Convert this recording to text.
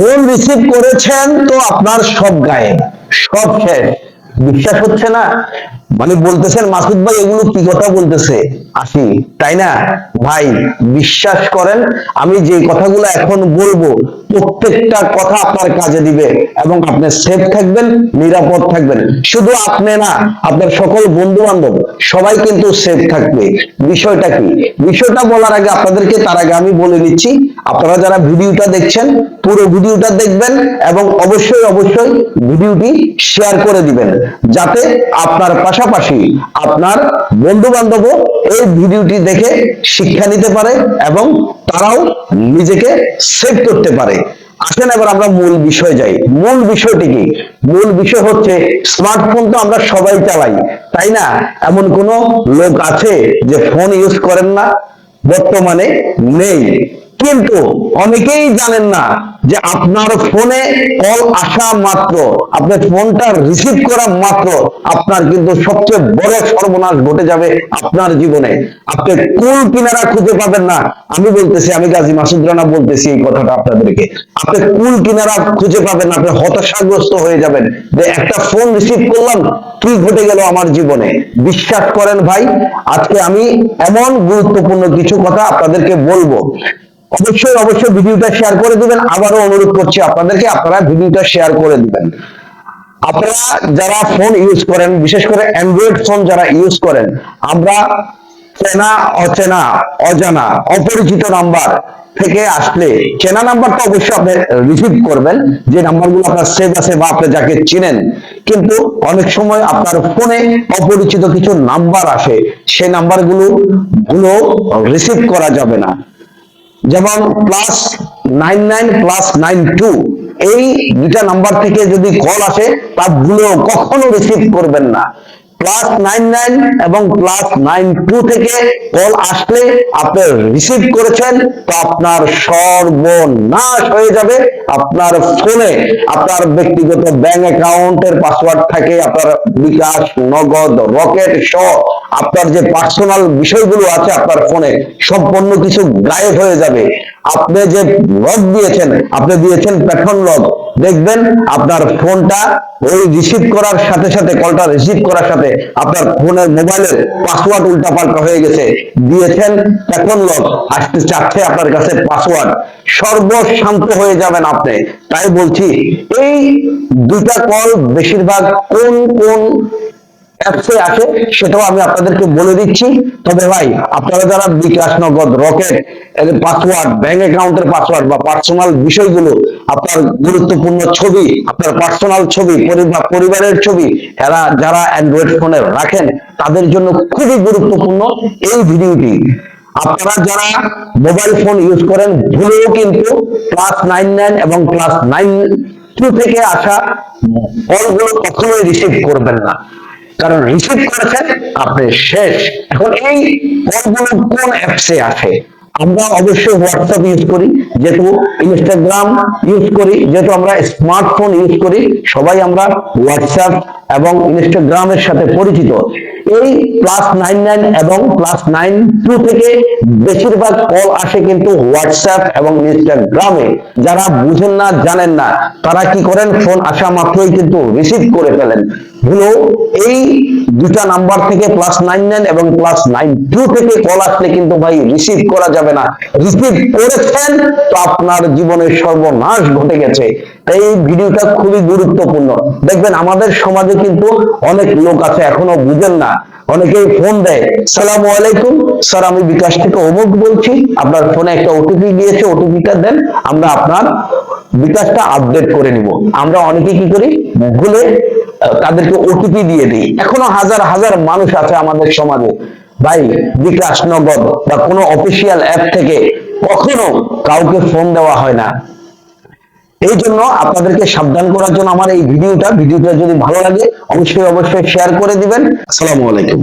Phone receive করেছেন তো আপনার সব গায়ে সব শেষ। বিশ্বাস হচ্ছে না? মানে বলতেছেন, মাসুদ ভাই, এগুলো কি কথা বলতেছে? আসি, তাই না? ভাই, বিশ্বাস করেন, আমি যে কথাগুলো এখন বলব প্রত্যেকটা কথা আপনার কাজে দিবে এবং আপনি সেফ থাকবেন, নিরাপদ থাকবেন। শুধু আপনি না, আপনার সকল বন্ধু বান্ধব সবাই কিন্তু সেফ থাকবে। বিষয়টা কি? বিষয়টা বলার আগে আপনাদেরকে তার আগে আমি বলে দিচ্ছি, আপনারা যারা ভিডিওটা দেখছেন, পুরো ভিডিওটা দেখবেন এবং অবশ্যই অবশ্যই ভিডিওটি শেয়ার করে দিবেন। যাতে আপনার পাশাপাশি আপনার বন্ধু বান্ধবও এই ভিডিওটি দেখে শিক্ষা নিতে পারে এবং তারাও নিজেকে সেভ করতে পারে। আসেন এবার আমরা মূল বিষয় যাই। মূল বিষয়টি কি? মূল বিষয় হচ্ছে স্মার্টফোন তো আমরা সবাই চালাই, তাই না? এমন কোন লোক আছে যে ফোন ইউজ করেন না? বর্তমানে নেই। কিন্তু অনেকেই জানেন না যে আপনার ফোনে কল আসা মাত্র আপনার ফোনটা রিসিভ করা মাত্র, আপনার কিন্তু সবচেয়ে বড় সর্বনাশ ঘটে যাবে আপনার জীবনে। আপনি কুল কিনারা খুঁজে পাবেন না। আমি বলতেছি, আমি গাজী মাসুদ রানা বলতেছি এই কথাটা আপনাদেরকে। আপনি কুল কিনারা খুঁজে পাবেন না, আপনি হতাশাগ্রস্ত হয়ে যাবেন যে একটা ফোন রিসিভ করলাম, কি ঘটে গেল আমার জীবনে? বিশ্বাস করেন ভাই, আজকে আমি এমন গুরুত্বপূর্ণ কিছু কথা আপনাদেরকে বলব। অবশ্যই অবশ্যই ভিডিওটা শেয়ার করে দিবেন। আবারও অনুরোধ করছি আপনাদেরকে, আপনারা ভিডিওটা শেয়ার করে দিবেন। আপনারা যারা ফোন ইউজ করেন, বিশেষ করে অ্যান্ড্রয়েড ফোন যারা ইউজ করেন, আমরা চেনা, অচেনা, অজানা, অপরিচিত নাম্বার থেকে আসলে চেনা নাম্বারটা অবশ্যই আপনি রিসিভ করবেন। যে নাম্বারগুলো আপনার সেভ আছে বা আপনি যাকে চিনেন, কিন্তু অনেক সময় আপনার ফোনে অপরিচিত কিছু নাম্বার আসে, সেই নাম্বারগুলো গুলো রিসিভ করা যাবে না। যেমন plus nine nine plus nine two এই দুটা নাম্বার থেকে যদি কল আসে তা ভুলেও কখনো রিসিভ করবেন না। প্লাস নাইন নাইন এবং প্লাস নাইন টু থেকে কল আসলে আপনি রিসিভ করেছেন, তো আপনার সর্বনাশ হয়ে যাবে। আপনার ফোনে আপনার ব্যক্তিগত ব্যাংক অ্যাকাউন্টের পাসওয়ার্ড থাকে, আপনার বিকাশ, নগদ রকেট সহ আপনার যে পার্সোনাল বিষয়গুলো আছে আপনার ফোনে সম্পূর্ণ কিছু গায়েব হয়ে যাবে। আপনি যে লক দিয়েছেন, আপনি দিয়েছেন প্যাটর্ন লক দেখবেন আপনার ফোনটা ওই রিসিভ করার সাথে সাথে কলটা রিসিভ করার সাথে আপনার ফোনের মোবাইলের পাসওয়ার্ড উল্টাপাল্টা হয়ে গেছে। দিয়েছেন প্যাটর্ন লক আসতে চাচ্ছে আপনার কাছে পাসওয়ার্ড সর্বশান্ত হয়ে যাবেন আপনি। তাই বলছি, এই দুটা কল বেশিরভাগ কোন কোন অ্যাপসে আসে সেটাও আমি আপনাদেরকে বলে দিচ্ছি। তবে ভাই, আপনারা যারা bKash Nagad Rocket password bank অ্যাকাউন্টের পাসওয়ার্ড বা পার্সোনাল বিষয়গুলো, আপনার গুরুত্বপূর্ণ ছবি, আপনার পার্সোনাল ছবি পরিবারের ছবি, এরা যারা অ্যান্ড্রয়েড ফোনে রাখেন, তাদের জন্য খুবই গুরুত্বপূর্ণ এই ভিডিওটি। আপনারা যারা মোবাইল ফোন ইউজ করেন, ভুলেও কিন্তু ক্লাস নাইন নাইন এবং ক্লাস নাইন থেকে আসা কলগুলো কখনোই রিসিভ করবেন না। কারণ রিসিভ করেছেন, আপনি শেষ। এখন এই কলগুলো কোন অ্যাপসে আছে? আমরা অবশ্যই হোয়াটসঅ্যাপ ইউজ করি, যেহেতু ইনস্টাগ্রাম ইউজ করি, যেহেতু আমরা স্মার্টফোন ইউজ করি, সবাই আমরা হোয়াটসঅ্যাপ এবং ইনস্টাগ্রামের সাথে পরিচিত। এই প্লাস নাইন নাইন এবং প্লাস নাইন টু থেকে বেশিরভাগ কল আসে কিন্তু হোয়াটসঅ্যাপ এবং ইনস্টাগ্রামে যারা বুঝেন না, জানেন না, তারা কি করেন? ফোন আসা মাত্রই কিন্তু রিসিভ করে ফেলেন। হলো এই দুটা নাম্বার থেকে প্লাস নাইন নাইন এবং প্লাস নাইন টু থেকে কল আসলে কিন্তু ভাই রিসিভ করা যাবে না। রিসিভ করেছেন, তো আপনার জীবনের সর্বনাশ ঘটে গেছে। তাই এই ভিডিওটা খুবই গুরুত্বপূর্ণ। দেখবেন আমাদের সমাজে কিন্তু অনেক লোক আছে, এখনও বুঝেন না। অনেকেই ফোন দেয়, সালাম আলাইকুম, স্যার, আমি বিকাশ থেকে অমুক বলছি। আপনার ফোনে একটা ওটিপি দিয়েছে ওটিপিটা দেন, আমরা আপনার বিকাশটা আপডেট করে নিব। আমরা অনেকে কি করি, ভুলে তাদেরকে ওটিপি দিয়ে দিই। এখনও হাজার হাজার মানুষ আছে আমাদের সমাজে। ভাই, বিকাশ নগদ বা কোনো অফিসিয়াল অ্যাপ থেকে কখনো কাউকে ফোন দেওয়া হয় না। এই জন্য আপনাদেরকে সাবধান করার জন্য আমার এই ভিডিওটা ভিডিওটা যদি ভালো লাগে, অবশ্যই অবশ্যই শেয়ার করে দিবেন। আসসালামু আলাইকুম।